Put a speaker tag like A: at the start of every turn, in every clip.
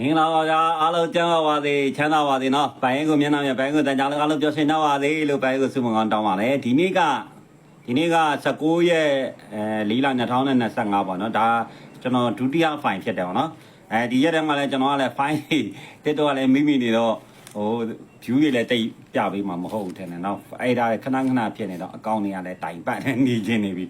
A: မင်္ဂလာပါဗျာအားလုံးကျမ်းပါပါစေချမ်းသာပါစေနော်ပိုင်ကိုမျက်နှာမြပိုင်ကိုတန်ကြားလည်းအားလုံးပြောရှင်တော့ပါစေလို့ပိုင်ကိုဆုမွန်ကောင်းတောင်းပါတယ်ဒီနေ့ကဒီနေ့က19ရက်အဲ4လ2025ပေါ့နော်ဒါကျွန်တော်ဒုတိယ file ဖြစ်တယ်ပေါ့နော်အဲဒီရက်တည်းကလည်းကျွန်တော်ကလည်း file တက်တော့လည်းမိမိနေတော့ဟို view တွေလည်းတိတ်ပြပေးမှာမဟုတ်ဘူးထင်တယ်နော်အဲ့ဒါခဏခဏဖြစ်နေတော့အကောင့်တွေကလည်းတိုင်ပတ်နေချင်းနေပြီ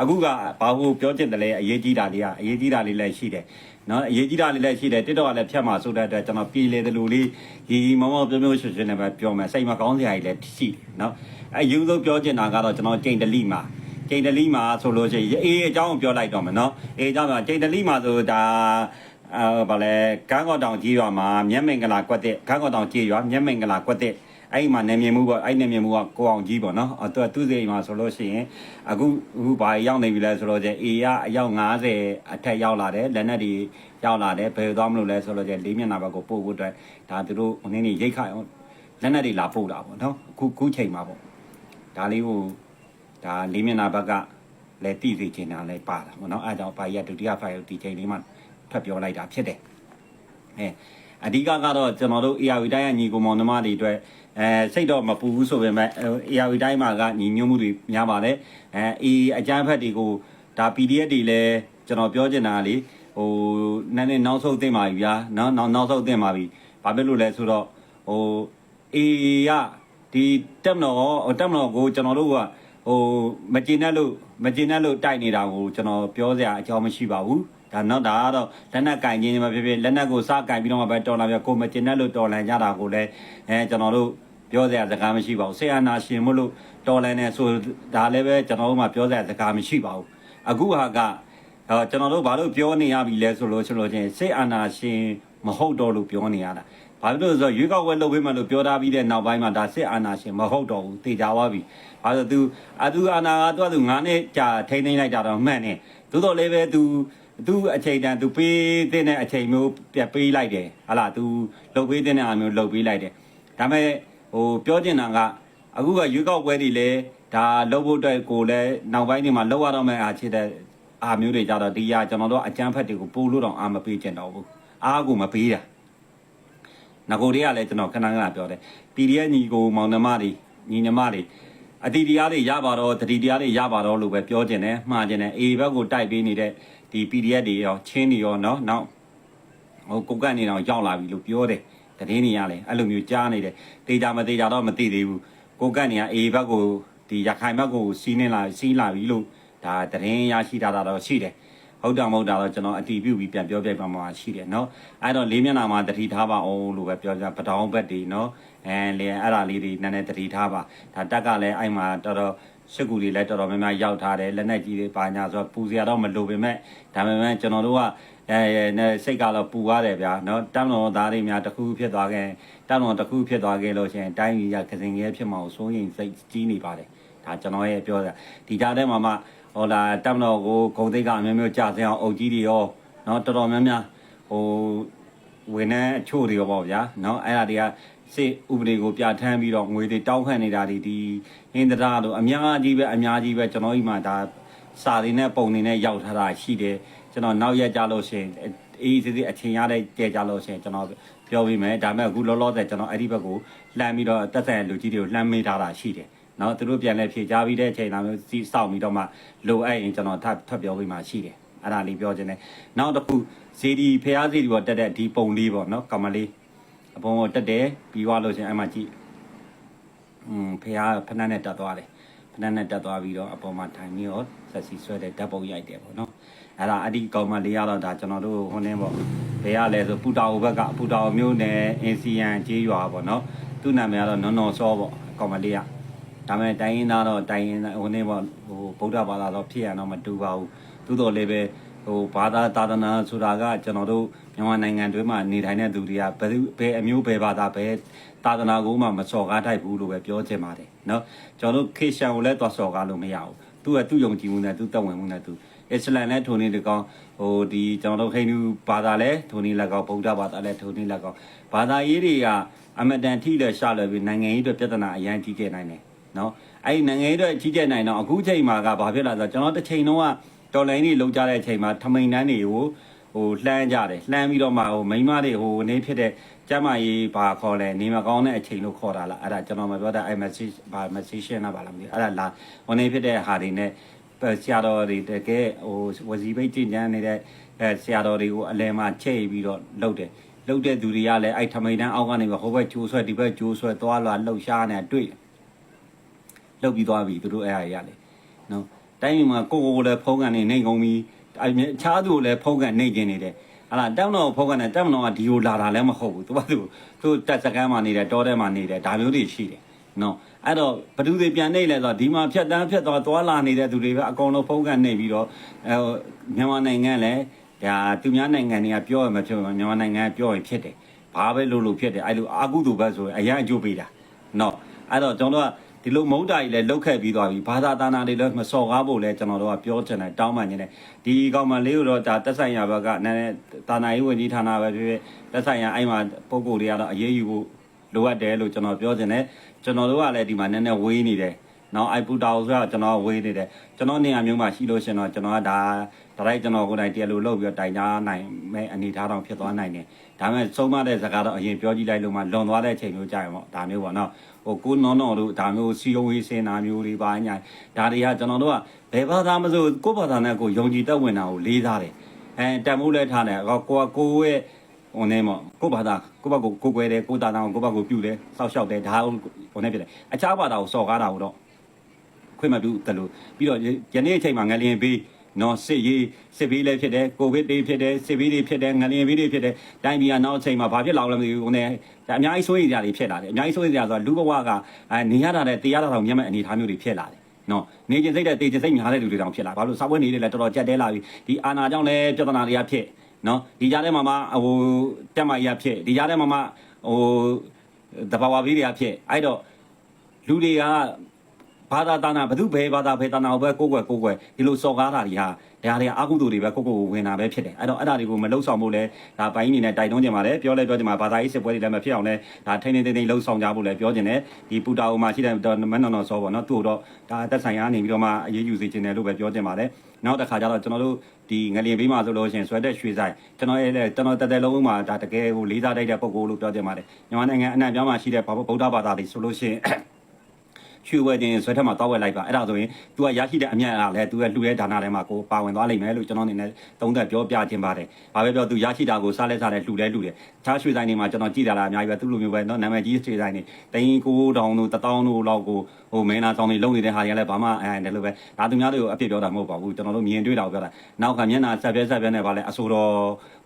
A: အခုကဘာလို့ပြောချင်တယ်လဲအရေးကြီးတာလေးကအရေးကြီးတာလေးလည်းရှိတယ်နော်အရေးကြီးတာလေးလည်းရှိတယ်တစ်တော့ကလည်းဖြတ်မှာဆိုတဲ့အတွက်ကျွန်တော်ပြည်လေတယ်လို့လေးရီရီမောမောပြောပြောရွှင်ရွှင်နဲ့ပဲပြောမယ်စိတ်မကောင်းစရာကြီးလည်းရှိတယ်နော်အဲယူလို့ပြောချင်တာကတော့ကျွန်တော်ချိန်တလိမှာချိန်တလိမှာဆိုလို့ရှိရင်အေးအကြောင်းကိုပြောလိုက်တော့မယ်နော်အေးအကြောင်းကချိန်တလိမှာဆိုဒါအာဗာလဲကန်းကော့တောင်ကြီးရွာမှာမျက်မင်္ဂလာကွက်တဲ့ကန်းကော့တောင်ကြီးရွာမျက်မင်္ဂလာကွက်တဲ့ အဲ့ဒီမှာနေမြင်မှုပေါ့အဲ့နေမြင်မှုကကိုအောင်ကြီးပေါ့နော်အဲ့သူသူစိတ်မှာဆိုလို့ရှိရင်အခုအခုဘာရောက်နေပြီလဲဆိုတော့ကျအေကအယောက်90အထက်ရောက်လာတယ်လက်နက်တွေရောက်လာတယ်ဘယ်သွားမလို့လဲဆိုတော့ကျလေးမျက်နှာဘက်ကိုပို့ဖို့အတွက်ဒါသူတို့ဟိုနေ့နေရိတ်ခအောင်လက်နက်တွေလာပို့တာပေါ့နော်အခုခုချိန်မှာပေါ့ဒါလေးကိုဒါလေးမျက်နှာဘက်ကလည်းတိသိချင်တာလည်းပါတာပေါ့နော်အဲဒါကြောင့်ဘာကြီးကဒုတိယဖိုင်ကိုဒီချိန်လေးမှာဖတ်ပြောလိုက်တာဖြစ်တယ်အဲ အဓိကကတော့ကျွန်တော်တို့ ARV တိုင်းကညီကိုမောင်နှမတွေအတွက်အဲစိတ်တော့မပူဘူးဆိုပေမဲ့ ARV တိုင်းမှာကညီညွတ်မှုတွေများပါတယ်အဲအေးအကြမ်းဖက်တွေကိုဒါ PDF တွေလည်းကျွန်တော်ပြောချင်တာလေဟိုနည်းနည်းနောက်ဆုံးသိမ့်ပါပြီဗျာနော်နောက်နောက်ဆုံးသိမ့်ပါပြီဘာဖြစ်လို့လဲဆိုတော့ဟိုအေးကဒီတက်မတော်တက်မတော်ကိုကျွန်တော်တို့ကဟိုမကျေနပ်လို့မကျေနပ်လို့တိုက်နေတာကိုကျွန်တော်ပြောစရာအကြောင်းမရှိပါဘူး ဒါတော့ဒါကတော့လက်နက်ကင်ခြင်းမှာဖြစ်ဖြစ်လက်နက်ကိုစကင်ပြီးတော့မှပဲတော်လာပြကိုမကျင်တဲ့လို့တော်လန်ကြတာကိုလည်းအဲကျွန်တော်တို့ပြောစရာစကားမရှိပါဘူးဆေးအာနာရှင်မို့လို့တော်လန်နေဆိုဒါလည်းပဲကျွန်တော်တို့မှပြောစရာစကားမရှိပါဘူးအခုဟာကအော်ကျွန်တော်တို့ဘာလို့ပြောနေရပြီလဲဆိုလို့ဆိုလို့ချင်းဆေးအာနာရှင်မဟုတ်တော့လို့ပြောနေရတာဘာလို့လဲဆိုတော့ရွေးကောက်ပွဲလုပ်ပေးမှလို့ပြောထားပြီးတဲ့နောက်ပိုင်းမှာဒါစစ်အာဏာရှင်မဟုတ်တော့ဘူးတေချာသွားပြီ။ဘာလို့ तू အတူအာဏာကသူကသူ9နှစ်ကြာထိန်းသိမ်းလိုက်တာတော့မှန်တယ်။သို့တော်လည်းပဲ तू သူအချိန်တန်သူပေးတဲ့အချိန်မျိုးပြပေးလိုက်တယ်ဟာလားသူလှုပ်ပေးတဲ့အမျိုးလှုပ်ပေးလိုက်တယ်ဒါပေမဲ့ဟိုပြောချင်တာကအခုကရွေးကောက်ပွဲတွေလည်းဒါလှုပ်ဖို့အတွက်ကိုလည်းနောက်ပိုင်းတွေမှာလှုပ်ရတော့မယ့်အားချစ်တဲ့အားမျိုးတွေကြတော့ဒီရကျွန်တော်တို့အကြမ်းဖက်တွေကိုပို့လို့တော့အားမပေးချင်တော့ဘူးအားကိုမပေးတာငကိုတွေကလည်းကျွန်တော်ခဏခဏပြောတယ် PDF ညီကိုမောင်နှမတွေညီညီမတွေ အတီတရားတွေရပါတော့တတိတရားတွေရပါတော့လို့ပဲပြောချင်တယ်မှားချင်တယ်အေဘက်ကိုတိုက်ပေးနေတဲ့ဒီ PDF တွေရောချင်းတွေရောเนาะနောက်ဟိုကိုကန့်နေတော့ရောက်လာပြီလို့ပြောတယ်တည်င်းနေရလဲအဲ့လိုမျိုးကြားနေတယ်တေချာမတေချာတော့မသိသေးဘူးကိုကန့်နေကအေဘက်ကိုဒီရခိုင်ဘက်ကိုစီးနေလာစီးလာပြီလို့ဒါတည်င်းရရှိတာတော့ရှိတယ် ဟုတ်တယ်မဟုတ်တာတော့ကျွန်တော်အတီးပြုတ်ပြီးပြန်ပြောပြပါမှာရှိတယ်เนาะအဲ့တော့လေးမျက်နှာမှာတတိထားပါအောင်လို့ပဲပြောကြပတောင်းဘက်တွေเนาะအဲလေအဲ့ဒါလေးတွေနည်းနည်းတတိထားပါဒါတက်ကလည်းအဲ့မှာတော်တော်ရှစ်ကူတွေလည်းတော်တော်များများရောက်ထားတယ်လက်နက်ကြီးတွေပါညာဆိုတော့ပူစရာတော့မလိုပေမဲ့ဒါပေမဲ့ကျွန်တော်တို့ကအဲစိတ်ကတော့ပူရတယ်ဗျာเนาะတမ်းတော်သားတွေများတစ်ခုဖြစ်သွားခဲ့တမ်းတော်တစ်ခုဖြစ်သွားခဲ့လို့ရှိရင်တိုင်းပြည်ကကစင်ငယ်ဖြစ်မှာကိုစိုးရင်စိတ်ကြီးနေပါတယ်ဒါကျွန်တော်ရဲ့ပြောတာဒီကြားထဲမှာမှ ဟိုလာတပ်မတော်ကိုဂုံသိက္ခာအမျိုးမျိုးကြာစင်းအောင်အုပ်ကြီးတွေရောနော်တော်တော်များများဟိုဝန်ထမ်းအချို့တွေရောပေါ့ဗျာနော်အဲ့ဒါတွေကစစ်ဥပဒေကိုပြဋ္ဌာန်းပြီးတော့ငွေတွေတောင်းခံနေတာဒီဒီဟင်းတရားတို့အများကြီးပဲအများကြီးပဲကျွန်တော်ဤမှာဒါစာတွေနဲ့ပုံတွေနဲ့ရောက်ထားတာရှိတယ်ကျွန်တော်နောက်ရက်ကြလို့ရှင်အေးစစ်စစ်အချင်းရတဲ့ကြဲကြလို့ရှင်ကျွန်တော်ပြောပြီးမယ်ဒါပေမဲ့အခုလောလောဆယ်ကျွန်တော်အဲ့ဒီဘက်ကိုလှမ်းပြီးတော့တက်ဆိုင်လူကြီးတွေကိုလှမ်းမေးထားတာရှိတယ် နော်သူတို့ပြန်လဲဖြေကြပြီးတဲ့အချိန်လာမျိုးစီးစောင့်ပြီးတော့မှလိုအပ်ရင်ကျွန်တော်ထပ်ထပ်ပြောပြီးမှရှိတယ်အဲ့ဒါလေးပြောခြင်းနဲ့နောက်တစ်ခုဇေဒီဖះဇေဒီပေါ်တက်တဲ့ဒီပုံလေးပေါ့နော်ကမလေးအပုံပေါ်တက်တယ်ပြီးသွားလို့ရှင်အဲ့မှာကြည့်อืมဖះဖနက်နဲ့တက်သွားတယ်ဖနက်နဲ့တက်သွားပြီးတော့အပေါ်မှာထိုင်ပြီးတော့ဆက်စီဆွဲတဲ့ဓာတ်ပုံရိုက်တယ်ပေါ့နော်အဲ့ဒါအဒီကောင်မလေးရတော့ဒါကျွန်တော်တို့ဟိုနေပေါ့ဘယ်ရလဲဆိုပူတာဟိုဘက်ကပူတာမျိုးနဲ့အင်စီယန်ကျေးရွာပေါ့နော်သူ့နာမည်ကတော့နော်နော်စောပေါ့ကောင်မလေးက ဒါမဲ့တိုင်းရင်းသားတော့တိုင်းရင်းသားဟိုနေပေါ့ဟိုဗုဒ္ဓဘာသာတော့ဖြစ်ရတော့မတူပါဘူးသို့တော်လည်းပဲဟိုဘာသာသာသနာဆိုတာကကျွန်တော်တို့မြန်မာနိုင်ငံတွင်းမှာနေထိုင်တဲ့သူတွေကဘယ်ဘယ်အမျိုးဘယ်ဘာသာဘယ်သာသနာကိုမှမစော်ကားထိုက်ဘူးလို့ပဲပြောချင်ပါတယ်เนาะကျွန်တော်တို့ခေရှန်ကိုလည်းသွားစော်ကားလို့မရဘူးသူကသူ့ယုံကြည်မှုနဲ့သူ့တက်ဝင်မှုနဲ့သူအစ္စလမ်နဲ့ထိုနေတကောင်ဟိုဒီကျွန်တော်တို့ဟိန္ဒူဘာသာလဲထိုနေလက်ကောင်ဗုဒ္ဓဘာသာလဲထိုနေလက်ကောင်ဘာသာရေးတွေကအမတန်ထိလဲရှာလွယ်ပြီးနိုင်ငံရေးအတွက်ပြဿနာအရင်ကြီးခဲ့နိုင်တယ် နော်အဲ့ဒီနိုင်ငံရေးအတွက်ကြီးကြပ်နိုင်တော့အခုချိန်မှာကဘာဖြစ်လာဆိုတော့ကျွန်တော်တစ်ချိန်လုံးကတော်လိုင်းတွေလုံကြတဲ့အချိန်မှာထမိန်တန်းတွေကိုဟိုလှမ်းကြတယ်လှမ်းပြီးတော့မှဟိုမိန်းမတွေဟိုနေဖြစ်တဲ့ကျမကြီးဘာခေါ်လဲနေမကောင်းတဲ့အချိန်လို့ခေါ်တာလားအဲ့ဒါကျွန်တော်မပြောတာအဲ့ message ဘာ message ရှင်းတာပါလားမသိဘူးအဲ့ဒါလာဟိုနေဖြစ်တဲ့ဟာတွေနဲ့ဆရာတော်တွေတကယ်ဟိုဝစီပိတ်တင်ကြနေတဲ့အဲဆရာတော်တွေကိုအလဲမှာချိန်ပြီးတော့လှုပ်တယ်လှုပ်တဲ့သူတွေကလည်းအဲ့ထမိန်တန်းအောက်ကနေဟိုဘက်ကျိုးဆွဲဒီဘက်ကျိုးဆွဲသွားလာလှုပ်ရှားနေတွေ့တယ် လှုပ်ပြီးသွားပြီသူတို့အဲ့အရာတွေရလေနော်တိုင်းပြည်မှာကိုကိုကိုလည်းဖုံးကန်နေနေကုန်ပြီအမြဲအခြားသူကိုလည်းဖုံးကန်နေကျင်နေတယ်ဟာလားတက်မတော်ဖုံးကန်နေတက်မတော်ကဒီကိုလာတာလည်းမဟုတ်ဘူးသူကသူသူတက်စကမ်းမှာနေတယ်တောထဲမှာနေတယ်ဒါမျိုးတွေရှိတယ်နော်အဲ့တော့ဘသူတွေပြန်နေလဲဆိုတော့ဒီမှာဖြတ်တန်းဖြတ်သွားသွားလာနေတဲ့သူတွေပဲအကုန်လုံးဖုံးကန်နေပြီးတော့အဲမြန်မာနိုင်ငံလည်းဒါသူများနိုင်ငံတွေကပြောရမှာဖြစ်မှာမြန်မာနိုင်ငံကပြောရင်ဖြစ်တယ်ဘာပဲလို့လို့ဖြစ်တယ်အဲ့လိုအာကုသူဘက်ဆိုရင်အရန်အကျိုးပေးတာနော်အဲ့တော့ကျွန်တော်တို့က ဒီလိုမုံတာကြီးလည်းလောက်ခဲ့ပြီးသွားပြီဘာသာတာနာတွေလည်းမစော်ကားဖို့လည်းကျွန်တော်တို့ကပြောချင်တယ်တောင်းပန်နေတယ်ဒီကောင်မလေးကိုတော့ဒါတက်ဆိုင်ရာဘက်ကနည်းနည်းတာနာရေးဝန်ကြီးဌာနပဲဖြစ်ဖြစ်တက်ဆိုင်ရာအဲ့မှာပုံကိုယ်တွေကတော့အရေးယူဖို့လိုအပ်တယ်လို့ကျွန်တော်ပြောချင်တယ်ကျွန်တော်တို့ကလည်းဒီမှာနည်းနည်းဝေးနေတယ် နော်အိုက်ပူတာဆိုတော့ကျွန်တော်ဝေးနေတယ်ကျွန်တော်နေရာမျိုးမှာရှိလို့ရှင်တော့ကျွန်တော်ကဒါဒါလိုက်ကျွန်တော်ကိုယ်တိုင်တရားလို့လုပ်ပြီးတော့တိုင်ကြားနိုင်မဲ့အနေထားတောင်ဖြစ်သွားနိုင်တယ်ဒါပေမဲ့ဆုံးမတဲ့စကားတော့အရင်ပြောကြည့်လိုက်လို့မှလွန်သွားတဲ့အချိန်မျိုးကြာရင်ပေါ့ဒါမျိုးပေါ့နော်ဟိုကိုနော်နော်တို့ဒါမျိုးစီယုံရေးစင်နာမျိုးတွေပါညာဒါတွေကကျွန်တော်တို့ကဘယ်ဘာသာမဆိုကိုယ့်ဘာသာနဲ့ကိုယ်ယုံကြည်သက်ဝင်တာကိုလေးစားတယ်အဲတန်မိုးလဲထားတယ်ကိုကိုကကိုရဲ့ဟိုနေမကိုယ့်ဘာသာကိုယ့်ဘာကိုကိုယ်ကွယ်တယ်ကိုယ့်တာတောင်ကိုယ့်ဘာကိုပြုတယ်စောက်ရှောက်တယ်ဒါဟိုနေဖြစ်တယ်အခြားဘာသာကိုစော်ကားတာကိုတော့ ခွင့်မပြုတယ်လို့ပြီးတော့ယနေ့အချိန်မှာငလျင်ဘေးနော်စစ်ရေးစစ်ဘေးလည်းဖြစ်တယ်ကိုဗစ်တွေဖြစ်တယ်စစ်ဘေးတွေဖြစ်တယ်ငလျင်ဘေးတွေဖြစ်တယ်တိုင်းပြည်ကနောက်အချိန်မှာဘာဖြစ်လာလဲမသိဘူးဟိုနေဒါအများကြီးစိုးရိမ်ကြတွေဖြစ်လာတယ်အများကြီးစိုးရိမ်ကြဆိုတာလူဘဝကအဲနေရတာတဲ့တရားတော်မျက်မှန်အနေထားမျိုးတွေဖြစ်လာတယ်နော်နေကျင်စိတ်တဲ့တေကျင်စိတ်များတဲ့လူတွေတောင်ဖြစ်လာဘာလို့စာပွဲနေတယ်လဲတော်တော်ကြက်တဲလာပြီဒီအာနာကြောင့်လည်းပြဿနာတွေကဖြစ်နော်ဒီကြားထဲမှာမှဟိုတက်မကြီးဖြစ်ဒီကြားထဲမှာမှဟိုတဘာဝဘေးတွေကဖြစ်အဲ့တော့လူတွေက ဘာသာတာနာဘသူဘယ်ဘာသာဘယ်တာနာကိုပဲကိုယ်ကွယ်ကိုယ်ကွယ်ဒီလိုစော်ကားတာတွေဟာဒါတွေကအကုသိုလ်တွေပဲကိုယ့်ကိုယ်ကိုဝင်တာပဲဖြစ်တယ်အဲ့တော့အဲ့ဒါတွေကိုမလှုပ်ဆောင်ဖို့လဲဒါဘိုင်းအနေနဲ့တိုက်တွန်းကြပါလေပြောလဲပြောကြမှာဘာသာရေးစစ်ပွဲတွေလည်းမဖြစ်အောင်လဲဒါထိန်းထိန်းသိမ်းသိမ်းလှုပ်ဆောင်ကြဖို့လဲပြောကြတယ်ဒီပူတာအိုမှာရှိတဲ့မန်နော်နော်ဆောပေါ့နော်သူ့တော့ဒါတက်ဆိုင်ရနေပြီးတော့မှအရေးယူစေချင်တယ်လို့ပဲပြောကြပါလေနောက်တစ်ခါကျတော့ကျွန်တော်တို့ဒီငလျင်ဘေးမှာဆိုလို့ရှိရင်ဆွဲတဲ့ရွှေဆိုင်ကျွန်တော်ရဲ့ကျွန်တော်တက်တက်လုံးမှာဒါတကယ်ကိုလေးစားတိုက်တဲ့ပုံကိုလို့ပြောကြပါလေမြန်မာနိုင်ငံအနှံ့ပြားမှာရှိတဲ့ဗုဒ္ဓဘာသာတွေဆိုလို့ရှိရင် ရွှေဝဲခြင်းဆွဲထက်မှာတောက်ဝဲလိုက်ပါအဲ့ဒါဆိုရင် तू ကရရှိတဲ့အမြတ်အားလဲ तू ရဲ့လှူတဲ့ဒါနထဲမှာကိုပါဝင်သွားလိမ့်မယ်လို့ကျွန်တော်အနေနဲ့သုံးသပ်ပြောပြခြင်းပါတယ်။ဘာပဲပြော तू ရရှိတာကိုစားလဲစားလဲလှူလဲလှူတယ်။ခြားရွှေဆိုင်တွေမှာကျွန်တော်ကြည်တာလားအများကြီးပဲသူ့လိုမျိုးပဲเนาะနာမည်ကြီးရွှေဆိုင်တွေတိုင်းကိုတောင်တို့တတောင်းတို့လောက်ကိုဟိုမင်းနာဆောင်တွေလုံနေတဲ့ဟာတွေကလည်းဘာမှအဲဒီလိုပဲဒါသူများတွေကိုအပြစ်ပြောတာမဟုတ်ပါဘူးကျွန်တော်တို့မြင်တွေ့တာကိုပြောတာ။နောက်ကမျက်နှာဆက်ပြဲဆက်ပြဲနဲ့ဗာလဲအဆိုတော်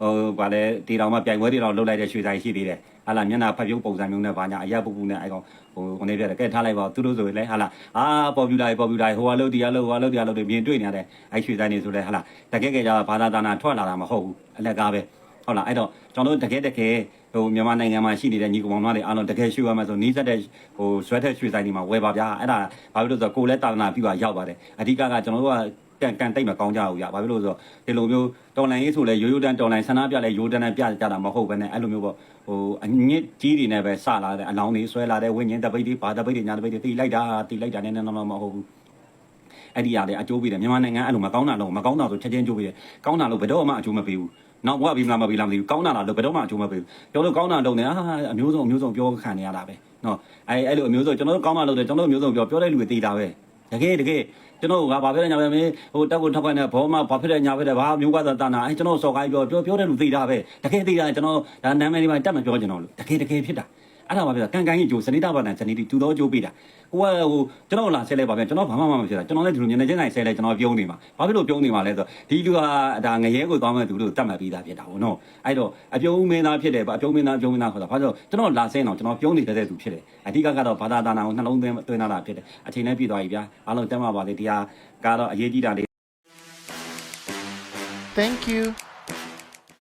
A: ဟိုဗာလဲတီတောင်မှပြိုင်ပွဲတွေတော့လှုပ်လိုက်တဲ့ရွှေဆိုင်ရှိသေးတယ်။ ဟာလာမျက်နှာဖတ်ပြုတ်ပုံစံမျိုးနဲ့ဗာညာအရက်ပူပူနဲ့အဲကောင်ဟိုဟိုနေပြတယ်ကဲထားလိုက်ပါသူတို့ဆိုရင်လဲဟာလာအာပေါ်ပြူလာပေါ်ပြူလာဟိုဟာလို့ဒီဟာလို့ဟိုဟာလို့ဒီဟာလို့တွေမြင်တွေ့နေရတယ်အဲရွှေဆိုင်တွေဆိုလဲဟာလာတကယ်ကြကြဘာသာတာနာထွက်လာတာမဟုတ်ဘူးအလက်ကားပဲဟုတ်လားအဲ့တော့ကျွန်တော်တို့တကယ်တကယ်ဟိုမြန်မာနိုင်ငံမှာရှိနေတဲ့ညီကောင်မောင်တွေအားလုံးတကယ်ရွှေရမယ်ဆိုနီးစက်တဲ့ဟိုဆွဲထက်ရွှေဆိုင်တွေမှာဝယ်ပါဗျာအဲ့ဒါဘာဖြစ်လို့ဆိုတော့ကိုယ်လည်းတာနာပြပါရောက်ပါတယ်အဓိကကကျွန်တော်တို့က ကန်ကန်တိတ်မကောင်းကြဘူးရဘာဖြစ်လို့ဆိုတော့ဒီလိုမျိုးတော်လိုင်းရေးဆိုလဲရိုးရိုးတန်းတော်လိုင်းဆန္ဒပြလဲရိုးတန်းနဲ့ပြကြတာမဟုတ်ဘဲနဲ့အဲ့လိုမျိုးပေါ့ဟိုအညစ်ကြီးတွေနဲ့ပဲစလာတဲ့အလောင်းတွေဆွဲလာတဲ့ဝိညာဉ်တပိတ်တွေဘာတပိတ်တွေညာတပိတ်တွေတီလိုက်တာတီလိုက်တာနဲ့တော့မဟုတ်ဘူးအဲ့ဒီရတယ်အကျိုးပေးတယ်မြန်မာနိုင်ငံအဲ့လိုမကောင်းတာလို့မကောင်းတာဆိုချက်ချင်းကျိုးပေးတယ်ကောင်းတာလို့ဘယ်တော့မှအကျိုးမပေးဘူးနောက်ဘဝပြီးမလားမပြီးလားမသိဘူးကောင်းတာလားလို့ဘယ်တော့မှအကျိုးမပေးဘူးပြောလို့ကောင်းတာလုပ်နေအာအမျိုးစုံအမျိုးစုံပြောခံနေရတာပဲနော်အဲအဲ့လိုအမျိုးစုံကျွန်တော်တို့ကောင်းတာလုပ်တယ်ကျွန်တော်တို့အမျိုးစုံပြောပြောတဲ့လူတွေတေးတာပဲ တကယ်တကယ်ကျွန်တော်ကဘာဖြစ်လဲညာပဲမင်းဟိုတက်ကိုထောက်ခိုင်းတဲ့ဘောမဘာဖြစ်လဲညာဖြစ်တယ်ဘာမျိုးကသာတာနာအဲကျွန်တော်စော်ကိုင်းပြောပြောပြောတဲ့လူသိတာပဲတကယ်သိတာကျွန်တော်ဒါနာမည်တွေမှာတက်မပြောချင်တော့လို့တကယ်တကယ်ဖြစ်တာ အဲ့ဒါပါဗျာကန်ကန်ကြီးဂျိုစနိတာဘာတန်စနိတီတူတော့ဂျိုးပေးတာကိုကဟိုကျွန်တော်လာဆဲလဲပါဗျာကျွန်တော်ဘာမှမဖြစ်တာကျွန်တော်လည်းဒီလိုညနေချင်းတိုင်းဆဲလဲကျွန်တော်ပြုံးနေမှာဘာဖြစ်လို့ပြုံးနေမှာလဲဆိုဒီလူကဒါငရဲကိုသွားမဲ့သူလို့တတ်မှတ်ပြီးသားဖြစ်တာဗောနော်အဲ့တော့အပြုံးမင်းသားဖြစ်တယ်ဗျအပြုံးမင်းသားအပြုံးမင်းသားခေါ်တာဘာလို့ကျွန်တော်လာဆဲအောင်ကျွန်တော်ပြုံးနေတဲ့သူဖြစ်တယ်အဓိကကတော့ဘာသာတာနာကိုနှလုံးသွင်းသွင်းလာတာဖြစ်တယ်အချိန်နဲ့ပြည့်သွားပြီဗျာအားလုံးတက်မှာပါလေတရားကတော့အရေးကြီးတာလေး
B: Thank you.